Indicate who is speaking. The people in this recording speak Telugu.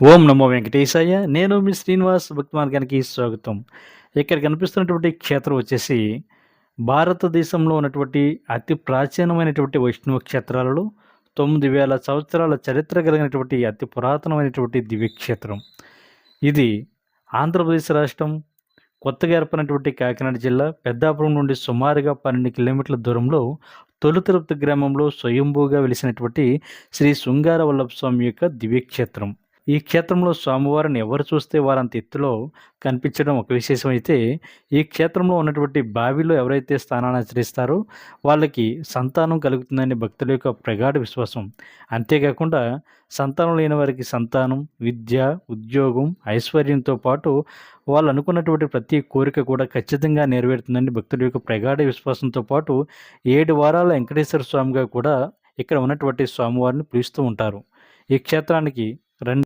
Speaker 1: ఓం నమో వెంకటేశాయ. నేను మీ శ్రీనివాస్ భక్తి మార్గానికి స్వాగతం. ఇక్కడ కనిపిస్తున్నటువంటి క్షేత్రం వచ్చేసి భారతదేశంలో ఉన్నటువంటి అతి ప్రాచీనమైనటువంటి వైష్ణవ క్షేత్రాలలో తొమ్మిది వేల సంవత్సరాల చరిత్ర కలిగినటువంటి అతి పురాతనమైనటువంటి దివ్యక్షేత్రం. ఇది ఆంధ్రప్రదేశ్ రాష్ట్రం కొత్తగా ఏర్పడినటువంటి కాకినాడ జిల్లా పెద్దాపురం నుండి సుమారుగా పన్నెండు కిలోమీటర్ల దూరంలో తొలి గ్రామంలో స్వయంభూగా వెలిసినటువంటి శ్రీ శృంగార వల్లభ స్వామి యొక్క దివ్యక్షేత్రం. ఈ క్షేత్రంలో స్వామివారిని ఎవరు చూస్తే వారంత ఎత్తులో కనిపించడం ఒక విశేషం అయితే ఈ క్షేత్రంలో ఉన్నటువంటి బావిలో ఎవరైతే స్థానాన్ని ఆచరిస్తారో వాళ్ళకి సంతానం కలుగుతుందని భక్తుల యొక్క ప్రగాఢ విశ్వాసం. అంతేకాకుండా సంతానం లేని వారికి సంతానం విద్య ఉద్యోగం ఐశ్వర్యంతో పాటు వాళ్ళు అనుకున్నటువంటి ప్రతి కోరిక కూడా ఖచ్చితంగా నెరవేరుతుందని భక్తుల యొక్క ప్రగాఢ విశ్వాసంతో పాటు ఏడు వారాల వెంకటేశ్వర స్వామిగా కూడా ఇక్కడ ఉన్నటువంటి స్వామివారిని పిలుస్తూ ఉంటారు. ఈ క్షేత్రానికి